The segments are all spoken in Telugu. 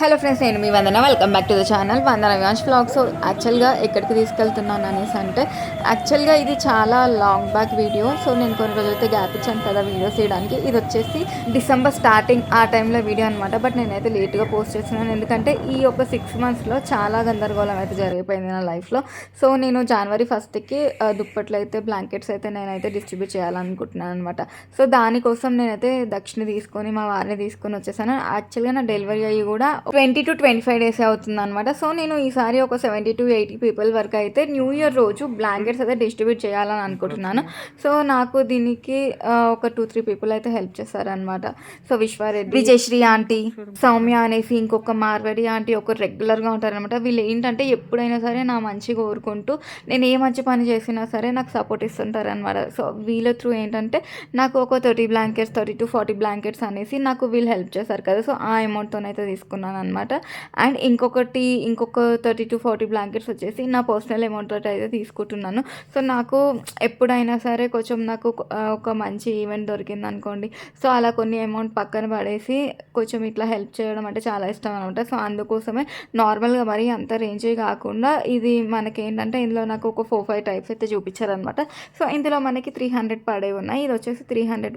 హలో ఫ్రెండ్స్ నేను మీ Vandana. Welcome back to the channel Vandana Vivans vlogs యాక్చువల్గా ఎక్కడికి తీసుకెళ్తున్నాను అనేసి అంటే యాక్చువల్గా ఇది చాలా లాంగ్ బ్యాక్ వీడియో సో నేను కొన్ని రోజులైతే గ్యాప్ ఇచ్చాను కదా వీడియోస్ చేయడానికి ఇది వచ్చేసి డిసెంబర్ స్టార్టింగ్ ఆ టైంలో వీడియో అనమాట బట్ నేనైతే లేట్గా పోస్ట్ చేస్తున్నాను. ఎందుకంటే ఈ ఒక సిక్స్ మంత్స్లో చాలా గందరగోళం అయితే జరిగిపోయింది నా లైఫ్లో సో నేను జనవరి ఫస్ట్కి దుప్పట్లు అయితే బ్లాంకెట్స్ అయితే నేనైతే డిస్ట్రిబ్యూట్ చేయాలనుకుంటున్నాను అనమాట సో దానికోసం నేనైతే దక్షిణ తీసుకొని మా వారిని తీసుకొని వచ్చేసాను. యాక్చువల్గా నా డెలివరీ అయ్యి కూడా twenty to twenty five days అవుతుంది అనమాట సో నేను ఈసారి ఒక సెవెంటీ టు ఎయిటీ పీపుల్ వరకు అయితే న్యూ ఇయర్ రోజు బ్లాంకెట్స్ అయితే డిస్ట్రిబ్యూట్ చేయాలని అనుకుంటున్నాను. సో నాకు దీనికి ఒక టూ త్రీ పీపుల్ అయితే హెల్ప్ చేస్తారనమాట సో విశ్వారెడ్డి విజయశ్రీ ఆంటీ సౌమ్య అనేసి ఇంకొక మార్వడి ఆంటీ ఒక రెగ్యులర్గా ఉంటారనమాట వీళ్ళు ఏంటంటే ఎప్పుడైనా సరే నా మంచి కోరుకుంటూ నేను ఏ మంచి పని చేసినా సరే నాకు సపోర్ట్ ఇస్తుంటారనమాట సో వీళ్ళ త్రూ ఏంటంటే నాకు ఒక thirty blankets thirty to forty blankets అనేసి నాకు వీళ్ళు హెల్ప్ చేస్తారు కదా. సో ఆ అమౌంట్తోనైతే తీసుకున్నాను అనమాట అండ్ ఇంకొకటి ఇంకొక థర్టీ టు ఫార్టీ బ్లాంకెట్స్ వచ్చేసి నా పర్సనల్ అమౌంట్ అయితే తీసుకుంటున్నాను. సో నాకు ఎప్పుడైనా సరే కొంచెం నాకు ఒక మంచి ఈవెంట్ దొరికింది అనుకోండి సో అలా కొన్ని అమౌంట్ పక్కన పడేసి కొంచెం ఇట్లా హెల్ప్ చేయడం అంటే చాలా ఇష్టం అనమాట సో అందుకోసమే నార్మల్గా మరి అంత రేంజ్ కాకుండా ఇది మనకి ఏంటంటే ఇందులో నాకు ఒక ఫోర్ ఫైవ్ టైప్స్ అయితే చూపించారనమాట సో ఇందులో మనకి త్రీ హండ్రెడ్ పడే ఉన్నాయి. ఇది వచ్చేసి త్రీ హండ్రెడ్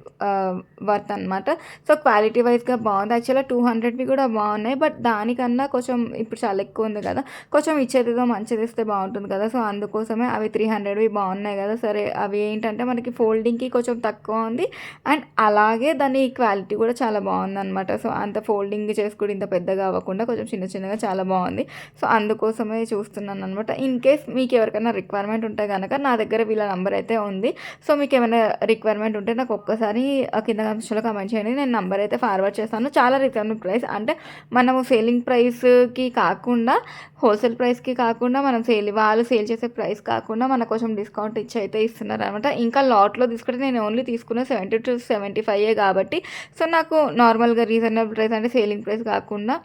వర్త్ అనమాట సో క్వాలిటీ వైజ్గా బాగుంది. యాక్చువల్గా టూ హండ్రెడ్వి కూడా బాగున్నాయి. బట్ దానికన్నా కొంచెం ఇప్పుడు చాలా ఎక్కువ ఉంది కదా కొంచెం ఇచ్చేదిగా మంచిది ఇస్తే బాగుంటుంది కదా. సో అందుకోసమే అవి త్రీ హండ్రెడ్వి బాగున్నాయి కదా. సరే అవి ఏంటంటే మనకి ఫోల్డింగ్కి కొంచెం తక్కువ ఉంది. అండ్ అలాగే దాని క్వాలిటీ కూడా చాలా బాగుంది అనమాట సో అంత ఫోల్డింగ్ చేసుకుని ఇంత పెద్దగా అవ్వకుండా కొంచెం చిన్న చిన్నగా చాలా బాగుంది. సో అందుకోసమే చూస్తున్నాను అనమాట ఇన్ కేస్ మీకు ఎవరికైనా రిక్వైర్మెంట్ ఉంటే కనుక నా దగ్గర వీళ్ళ నంబర్ అయితే ఉంది. సో మీకు ఏమైనా రిక్వైర్మెంట్ ఉంటే నాకు ఒక్కసారి కింద కమిషన్లో కమెంట్ చేయండి. నేను నంబర్ అయితే ఫార్వర్డ్ చేస్తాను. చాలా రీజనబుల్ ప్రైస్ అంటే మన మనము సేలింగ్ ప్రైస్కి కాకుండా హోల్సేల్ ప్రైస్కి కాకుండా మనం సేల్ వాళ్ళు సేల్ చేసే ప్రైస్ కాకుండా మన కోసం డిస్కౌంట్ ఇచ్చి అయితే ఇస్తున్నారు అనమాట ఇంకా లాట్లో తీసుకుంటే నేను ఓన్లీ తీసుకున్న సెవెంటీ టు సెవెంటీ ఫైవ్ కాబట్టి సో నాకు నార్మల్గా రీజనబుల్ ప్రైస్ అంటే సేలింగ్ ప్రైస్ కాకుండా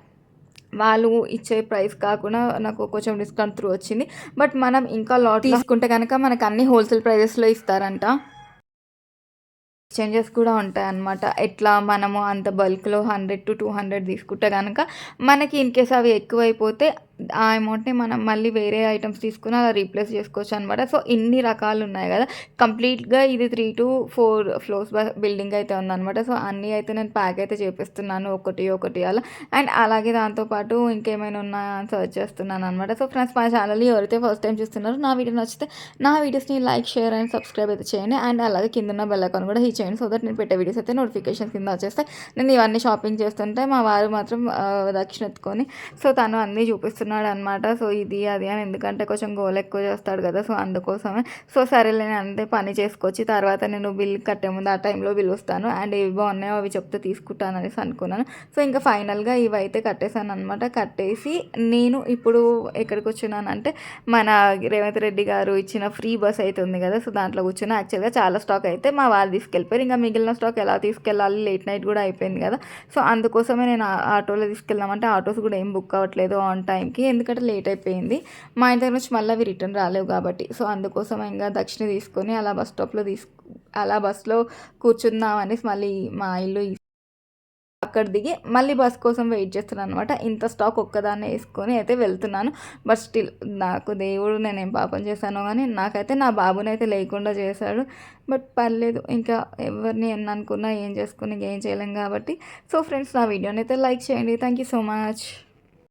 వాళ్ళు ఇచ్చే ప్రైస్ కాకుండా నాకు కొంచెం డిస్కౌంట్ త్రూ వచ్చింది. బట్ మనం ఇంకా లాట్ తీసుకుంటే కనుక మనకు అన్ని హోల్సేల్ ప్రైజెస్లో ఇస్తారంట. చేంజెస్ కూడా ఉంటాయి అన్నమాట ఎట్లా మనము అంత బల్క్లో హండ్రెడ్ టు టూ హండ్రెడ్ తీసుకుంటే కనుక మనకి ఇన్ కేస్ అవి ఎక్కువైపోతే ఆ అమౌంట్ని మనం మళ్ళీ వేరే ఐటమ్స్ తీసుకుని అలా రీప్లేస్ చేసుకోవచ్చు అనమాట సో ఇన్ని రకాలు ఉన్నాయి కదా కంప్లీట్గా ఇది three to four floors building అయితే ఉందన్నమాట. సో అన్నీ అయితే నేను ప్యాక్ అయితే చేపిస్తున్నాను. ఒకటి ఒకటి అలా. అండ్ అలాగే దాంతోపాటు ఇంకేమైనా ఉన్నాయా అని సర్చ్ చేస్తున్నాను అనమాట సో ఫ్రెండ్స్ మా ఛానల్ ఎవరైతే ఫస్ట్ టైం చూస్తున్నారో నా వీడియో నచ్చితే నా వీడియోస్ని లైక్ షేర్ అండ్ సబ్స్క్రైబ్ అయితే చేయండి. అండ్ అలాగే కింద ఉన్న బెల్ ఐకాన్ కూడా హిట్ చేయండి. సో దట్ నేను పెట్టే వీడియోస్ అయితే నోటిఫికేషన్ కింద వచ్చేస్తే నేను ఇవన్నీ షాపింగ్ చేస్తుంటే మా వారు మాత్రం దక్షిణ ఎత్తుకొని సో తను అన్నీ చేస్తున్నాడు అనమాట సో ఇది అది అని. ఎందుకంటే కొంచెం గోల్ ఎక్కువ చేస్తాడు కదా. సో అందుకోసమే. సో సరేలే నేను అంతే పని చేసుకొచ్చి తర్వాత నేను బిల్ కట్టే ముందు ఆ టైంలో పిలుస్తాను. వస్తాను అండ్ ఇవి బాగున్నాయో అవి చెప్తే తీసుకుంటాను అనేసి అనుకున్నాను. సో ఇంకా ఫైనల్గా ఇవి అయితే కట్టేశాను అనమాట కట్టేసి నేను ఇప్పుడు ఎక్కడికి వచ్చినానంటే మన రేవంత్ రెడ్డి గారు ఇచ్చిన ఫ్రీ బస్ అయితే ఉంది కదా. సో దాంట్లో కూర్చున్నా. యాక్చువల్గా చాలా స్టాక్ అయితే మా వాళ్ళు తీసుకెళ్ళిపోయారు. ఇంకా మిగిలిన స్టాక్ ఎలా తీసుకెళ్ళాలి? లేట్ నైట్ కూడా అయిపోయింది కదా. సో అందుకోసమే నేను ఆ- ఆటోలో తీసుకెళ్దామంటే ఆటోస్ కూడా ఏం బుక్ అవ్వట్లేదు ఆన్ టైం. టైంకి ఎందుకంటే లేట్ అయిపోయింది. మా ఇంటి దగ్గర నుంచి మళ్ళీ అవి రిటర్న్ రాలేవు కాబట్టి. సో అందుకోసం ఇంకా దక్షిణ తీసుకొని అలా బస్ స్టాప్లో తీసుకు అలా బస్లో కూర్చుందాం అనేసి మళ్ళీ మా ఇల్లు అక్కడ దిగి మళ్ళీ బస్ కోసం వెయిట్ చేస్తున్నాను అనమాట ఇంత స్టాక్ ఒక్కదాన్నే వేసుకొని అయితే వెళ్తున్నాను. బట్ స్టిల్ నాకు దేవుడు నేనేం పాపం చేశాను కానీ నాకైతే నా బాబునైతే లేకుండా చేశాడు. బట్ పర్లేదు ఇంకా ఎవరిని ఎన్ని అనుకున్నా ఏం చేసుకుని ఏం చేయలేం కాబట్టి. సో ఫ్రెండ్స్ నా వీడియోని అయితే లైక్ చేయండి. Thank you so much.